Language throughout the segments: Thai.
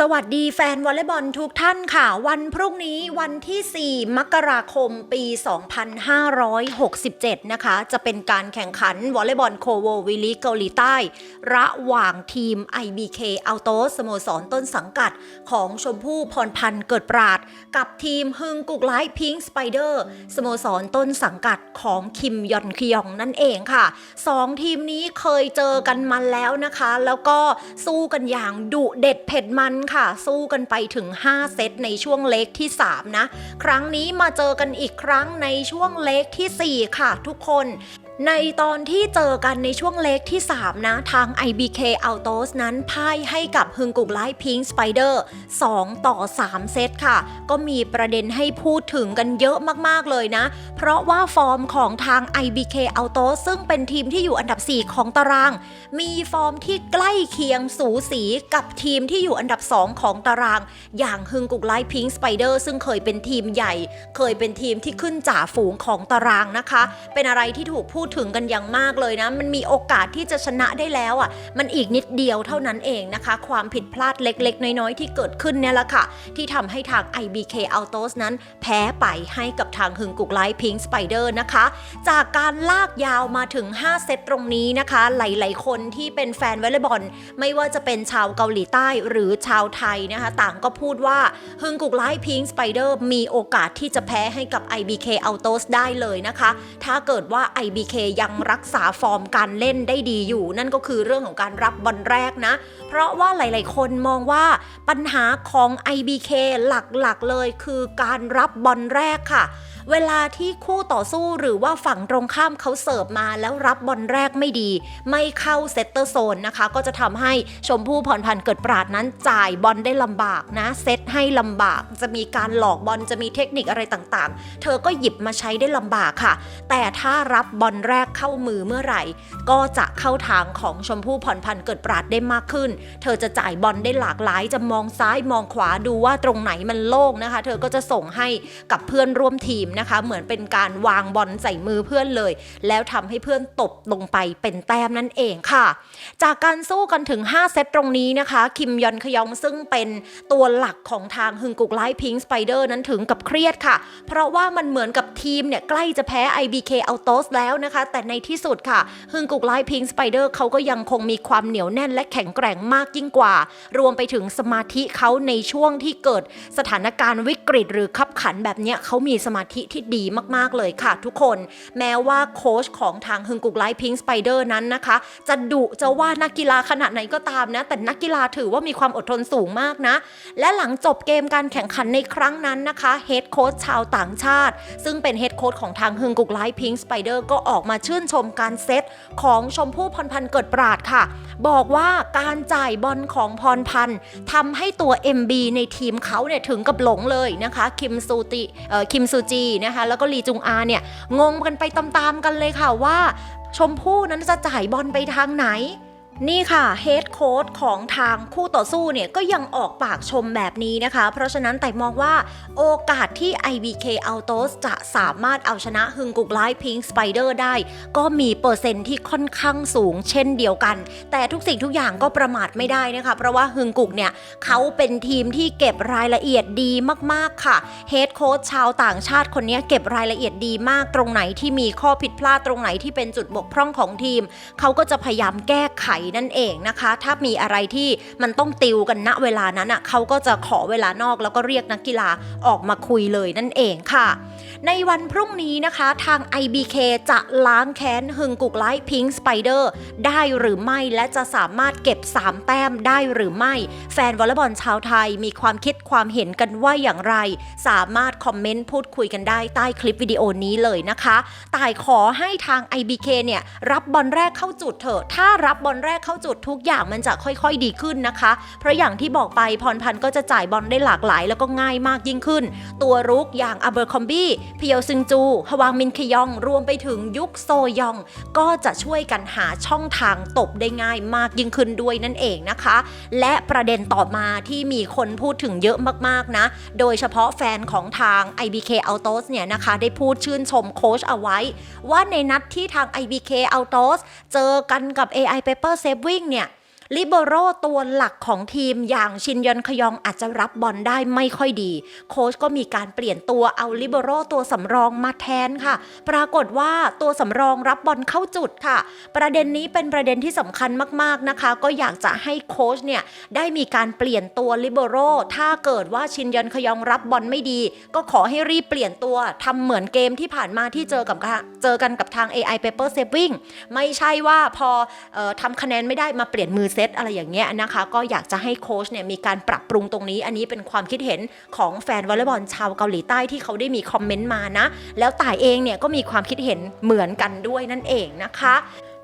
สวัสดีแฟนวอลเลย์บอลทุกท่านค่ะ วันพรุ่งนี้วันที่ 4 มกราคมปี 2567 นะคะ จะเป็นการแข่งขันวอลเลย์บอลโคโววิลีเกาหลีใต้ ระหว่างทีม IBK a u t o สโมสรต้นสังกัดของชมพู่พรพันธ์เกิดปราด กับทีมฮึงกุกไลท์พิงค์สไปเดอร์สโมสรต้นสังกัดของคิมยอนคยองนั่นเองค่ะสองทีมนี้เคยเจอกันมาแล้วนะคะ แล้วก็สู้กันอย่างดุเด็ดเผ็ดมันค่ะ สู้กันไปถึง 5 เซตในช่วงเล็กที่ 3 นะ ครั้งนี้มาเจอกันอีกครั้งในช่วงเล็กทีสี่4 ค่ะทุกคน ในตอนที่เจอกันในช่วงเล็กที่ 3 นะทาง IBK Autos นั้นพ่ายให้กับฮึงกุกไลท์พิงค์สไปเดอร์2ต่อ 3 เซตค่ะ ก็มีประเด็นให้พูดถึงกันเยอะมาก ๆ เลยนะ เพราะว่าฟอร์มของทาง IBK Autos ซึ่งเป็นทีมที่อยู่อันดับ 4 ของตาราง มีฟอร์มที่ใกล้เคียงสูสีกับทีมที่อยู่อันดับ 2 ของตาราง อย่างฮึงกุกไลท์พิงค์สไปเดอร์ซึ่งเคยเป็นทีมใหญ่ เคยเป็นทีมที่ขึ้นจ่าฝูงของตารางนะคะ เป็นอะไรที่ถูกพูดถึงกันอย่างมากเลยนะ มันมีโอกาสที่จะชนะได้แล้วอะ มันอีกนิดเดียวเท่านั้นเองนะคะ ความผิดพลาดเล็ก ๆ น้อย ๆ ที่เกิดขึ้นเนี่ยแหละค่ะ ที่ทำให้ทาง IBK Autos นั้นแพ้ไปให้กับทางฮึงกุกไลท์พิงค์สไปเดอร์นะคะ จากการลากยาวมาถึง 5 เซตตรงนี้นะคะ หลาย ๆ คนที่เป็นแฟนวอลเลย์บอลไม่ว่าจะเป็นชาวเกาหลีใต้หรือชาวไทยนะคะ ต่างก็พูดว่าฮึงกุกไลท์พิงค์สไปเดอร์มีโอกาสที่จะแพ้ให้กับ IBK Autos ได้เลยนะคะ ถ้าเกิดว่า IBK ยังรักษาฟอร์มการเล่นได้ดีอยู่ นั่นก็คือเรื่องของการรับบอลแรกนะ ราะว่าหลาย ๆ คนมองว่าปัญหาของ IBK หลัก ๆ เลยคือการรับบอลแรกค่ะ เวลาที่คู่ต่อสู้หรือว่าฝั่งตรงข้ามเขาเสิร์ฟมาแล้วรับบอลแรกไม่ดี ไม่เข้าเซตเตอร์โซนนะคะ ก็จะทำให้ชมพู่พรพันธ์เกิดปราดนั้นจ่ายบอลได้ลำบากนะเซตให้ลำบาก จะมีการหลอกบอลจะมีเทคนิคอะไรต่าง ๆ เธอก็หยิบมาใช้ได้ลำบากค่ะ แต่ถ้ารับบอลแรกเข้ามือเมื่อไหร่ ก็จะเข้าทางของชมพู่พรพันธ์เกิดปราดได้มากขึ้นเธอจะจ่ายบอลได้หลากหลาย จะมองซ้ายมองขวาดูว่าตรงไหนมันโล่งนะคะ เธอก็จะส่งให้กับเพื่อนร่วมทีมนะคะ เหมือนเป็นการวางบอลใส่มือเพื่อนเลย แล้วทำให้เพื่อนตบลงไปเป็นแต้มนั่นเองค่ะ จากการสู้กันถึง 5 เซตตรงนี้นะคะ คิมยอนขยองซึ่งเป็นตัวหลักของทางฮึงกุกไลท์พิงค์สไปเดอร์นั้นถึงกับเครียดค่ะ เพราะว่ามันเหมือนกับทีมเนี่ยใกล้จะแพ้ IBK Autos แล้วนะคะ แต่ในที่สุดค่ะฮึงกุกไลท์พิงค์สไปเดอร์เขาก็ยังคงมีความเหนียวแน่นและแข็งแกร่งมากยิ่งกว่า รวมไปถึงสมาธิเขาในช่วงที่เกิดสถานการณ์วิกฤต หรือขับขันแบบนี้เขามีสมาธิที่ดีมากๆเลยค่ะ ทุกคน แม้ว่าโค้ชของทางฮึงกุกไลพิงค์สไปเดอร์นั้นนะคะ จะดุจะว่านักกีฬาขนาดไหนก็ตามนะ แต่นักกีฬาถือว่ามีความอดทนสูงมากนะ และหลังจบเกมการแข่งขันในครั้งนั้นนะคะเฮดโค้ชชาวต่างชาติ ซึ่งเป็นเฮดโค้ชของทางฮึงกุกไลพิงค์สไปเดอร์ก็ออกมาชื่นชมการเซตของชมพู่พรพันธ์เกิดปราดค่ะ บอกว่าการจ่ายบอลของพรพันธ์ทำให้ตัว MB ในทีมเขาเนี่ยถึงกับหลงเลยนะคะ คิมซูติเอ่อคิมซูจีนะคะแล้วก็ลีจุงอาเนี่ยงงกันไปตามๆกันเลยค่ะว่า ชมพู่นั้นจะจ่ายบอลไปทางไหน นี่ค่ะเฮดโค้ดของทางคู่ต่อสู้เนี่ยก็ยังออกปากชมแบบนี้นะคะ เพราะฉะนั้นแต่มองว่าโอกาสที่ IBK Autos จะสามารถเอาชนะฮึงกุกไลท์พิงค์สไปเดอร์ได้ ก็มีเปอร์เซ็นต์ที่ค่อนข้างสูงเช่นเดียวกัน แต่ทุกสิ่งทุกอย่างก็ประมาทไม่ได้นะคะ เพราะว่าฮึงกุกเนี่ยเขาเป็นทีมที่เก็บรายละเอียดดีมากๆค่ะเฮดโค้ชชาวต่างชาติคนนี้เก็บรายละเอียดดีมากตรงไหนที่มีข้อผิดพลาดตรงไหนที่เป็นจุดบกพร่องของทีมเขาก็จะพยายามแก้ไขนั่นเองนะคะ ถ้ามีอะไรที่มันต้องติวกันณเวลานั้นอะเขาก็จะขอเวลานอกแล้วก็เรียกนักกีฬาออกมาคุยเลยนั่นเองค่ะ ในวันพรุ่งนี้นะคะทาง IBK จะล้างแค้นฮึงกุกไลท์พิงค์สไปเดอร์ได้หรือไม่และจะสามารถเก็บ 3 แต้มได้หรือไม่ แฟนวอลเลย์บอลชาวไทยมีความคิดความเห็นกันว่าอย่างไร สามารถคอมเมนต์พูดคุยกันได้ใต้คลิปวิดีโอนี้เลยนะคะต่ายขอให้ทาง IBK เนี่ยรับบอลแรกเข้าจุดเถอะถ้ารับบอลแรกเข้าจุดทุกอย่างมันจะค่อยๆดีขึ้นนะคะ เพราะอย่างที่บอกไปพรพันธ์ก็จะจ่ายบอลได้หลากหลาย แล้วก็ง่ายมากยิ่งขึ้น ตัวรุกอย่างอเบอร์คอมบี้เพียวซึงจูฮวางมินคยอง รวมไปถึงยุคโซยอง ก็จะช่วยกันหาช่องทางตบได้ง่ายมากยิ่งขึ้นด้วยนั่นเองนะคะ และประเด็นต่อมาที่มีคนพูดถึงเยอะมากๆนะ โดยเฉพาะแฟนของทาง IBK Autos เนี่ยนะคะ ได้พูดชื่นชมโค้ชเอาไว้ ว่าในนัดที่ทาง IBK Autos เจอกันกับ AI Paper เซฟวิ่งเนี่ย ลิเบโรตัวหลักของทีมอย่างชินยอนขยองอาจจะรับบอลได้ไม่ค่อยดี โค้ชก็มีการเปลี่ยนตัวเอาลิเบโรตัวสำรองมาแทนค่ะ ปรากฏว่าตัวสำรองรับบอลเข้าจุดค่ะ ประเด็นนี้เป็นประเด็นที่สำคัญมากๆนะคะ ก็อยากจะให้โค้ชเนี่ยได้มีการเปลี่ยนตัวลิเบโรถ้าเกิดว่าชินยอนขยองรับบอลไม่ดี ก็ขอให้รีบเปลี่ยนตัวทำเหมือนเกมที่ผ่านมาที่เจอกับเจอกันกับทาง AI Paper Saving ไม่ใช่ว่าพอออทำคะแนนไม่ได้มาเปลี่ยนมือเซตอะไรอย่างเงี้ยนะคะ ก็อยากจะให้โค้ชเนี่ยมีการปรับปรุงตรงนี้ อันนี้เป็นความคิดเห็นของแฟนวอลเลย์บอลชาวเกาหลีใต้ที่เขาได้มีคอมเมนต์มานะ แล้วต่ายเองเนี่ยก็มีความคิดเห็นเหมือนกันด้วยนั่นเองนะคะ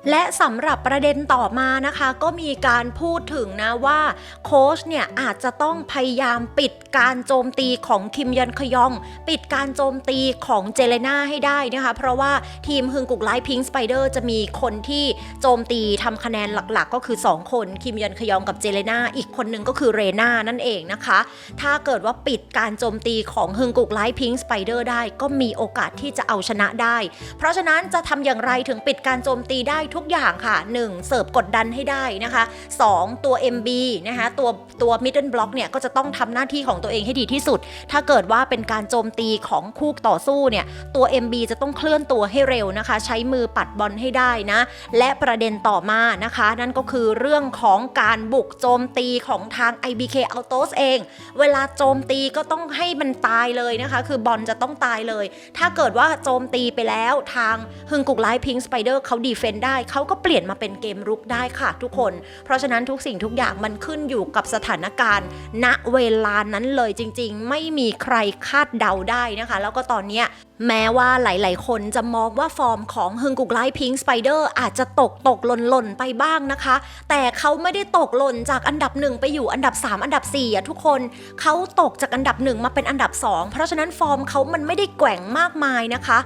และสำหรับประเด็นต่อมานะคะ ก็มีการพูดถึงนะว่าโค้ชเนี่ยอาจจะต้องพยายามปิดการโจมตีของคิมยอนขยอง ปิดการโจมตีของเจเลนาให้ได้นะคะ เพราะว่าทีมฮึงกุกไลท์พิงสไปเดอร์จะมีคนที่โจมตีทำคะแนนหลักๆ ก็คือ 2 คนคิมยอนขยองกับเจเลนาอีกคนนึงก็คือเรนานั่นเองนะคะ ถ้าเกิดว่าปิดการโจมตีของฮึงกุกไลท์พิงสไปเดอร์ได้ก็มีโอกาสที่จะเอาชนะได้ เพราะฉะนั้นจะทำอย่างไรถึงปิดการโจมตีได้ทุกอย่างค่ะ 1. เสิร์ฟกดดันให้ได้นะคะ 2. ตัว MB นะคะตัวตัว middle block เนี่ยก็จะต้องทำหน้าที่ของตัวเองให้ดีที่สุด ถ้าเกิดว่าเป็นการโจมตีของคู่ต่อสู้เนี่ยตัว MB จะต้องเคลื่อนตัวให้เร็วนะคะ ใช้มือปัดบอลให้ได้นะ และประเด็นต่อมานะคะ นั่นก็คือเรื่องของการบุกโจมตีของทาง IBK Autos เอง เวลาโจมตีก็ต้องให้มันตายเลยนะคะ คือบอลจะต้องตายเลย ถ้าเกิดว่าโจมตีไปแล้วทางฮึงกุกไลท์พิงสไปเดอร์เขาดีเฟนได้เขาก็เปลี่ยนมาเป็นเกมรุกได้ค่ะทุกคน เพราะฉะนั้นทุกสิ่งทุกอย่างมันขึ้นอยู่กับสถานการณ์ ณเวลานั้นเลยจริง ๆ ไม่มีใครคาดเดาได้นะคะ แล้วก็ตอนนี้แม้ว่าหลาย ๆ คนจะมองว่าฟอร์มของฮึงกุกไลพิงสไปเดอร์อาจจะตกตกหล่นหล่นไปบ้างนะคะ แต่เขาไม่ได้ตกหล่นจากอันดับหนึ่งไปอยู่อันดับ 3 อันดับ4อะทุกคนเขาตกจากอันดับหนึ่งมาเป็นอันดับ 2 เพราะฉะนั้นฟอร์มเขามันไม่ได้แกว่งมากมายนะคะ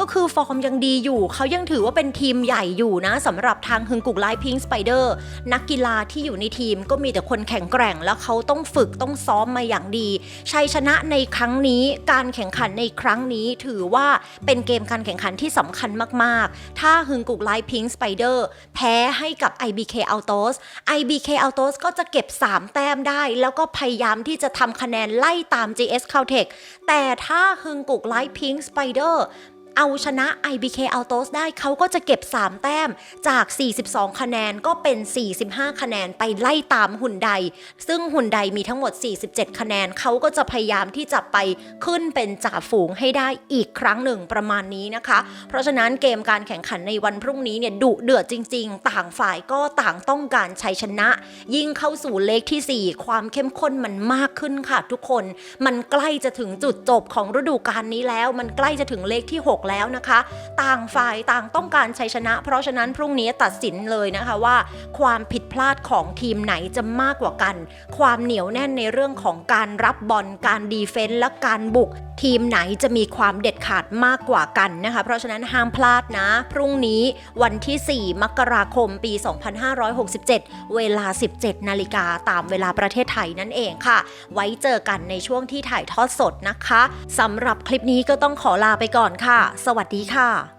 ก็คือฟอร์มยังดีอยู่ เขายังถือว่าเป็นทีมใหญ่อยู่นะสำหรับทางฮึงกุกไลพิงสไปเดอร์นักกีฬาที่อยู่ในทีมก็มีแต่คนแข็งแกร่ง แล้วเขาต้องฝึกต้องซ้อมมาอย่างดี ชัยชนะในครั้งนี้การแข่งขันในครั้งนี้ถือว่าเป็นเกมการแข่งขันที่สำคัญมากๆ ถ้าฮึงกุกไลพิงสไปเดอร์แพ้ให้กับ IBK Autos IBK Autos ก็จะเก็บ 3 แต้มได้ แล้วก็พยายามที่จะทำคะแนนไล่ตาม GS Caltech แต่ถ้าฮึงกุกไลพิงสไปเดอร์ เอาชนะ IBK Autos ได้เขาก็จะเก็บ 3 แต้มจาก 42 คะแนนก็เป็น 45 คะแนนไปไล่ตามหุ่นใด ซึ่งหุ่นใดมีทั้งหมด 47 คะแนนเขาก็จะพยายามที่จะไปขึ้นเป็นจ่าฝูงให้ได้อีกครั้งหนึ่งประมาณนี้นะคะ เพราะฉะนั้นเกมการแข่งขันในวันพรุ่งนี้เนี่ยดุเดือดจริง ๆ ต่างฝ่ายก็ต่างต้องการชัยชนะ ยิ่งเข้าสู่เลขทีสี่4 ความเข้มข้นมันมากขึ้นค่ะทุกคน มันใกล้จะถึงจุดจบของฤดูกาลนี้แล้ว มันใกล้จะถึงเลขที่ 6แล้วนะคะ ต่างฝ่ายต่างต้องการชัยชนะ เพราะฉะนั้นพรุ่งนี้ตัดสินเลยนะคะว่า ความผิดพลาดของทีมไหนจะมากกว่ากัน ความเหนียวแน่นในเรื่องของการรับบอลการดีเฟนต์และการบุก ทีมไหนจะมีความเด็ดขาดมากกว่ากันนะคะ เพราะฉะนั้นห้ามพลาดนะ พรุ่งนี้วันที่ 4 มกราคมปี 2567 เวลา 17 นาฬิกาตามเวลาประเทศไทยนั่นเองค่ะ ไว้เจอกันในช่วงที่ถ่ายทอดสดนะคะสำหรับคลิปนี้ก็ต้องขอลาไปก่อนค่ะสวัสดีค่ะ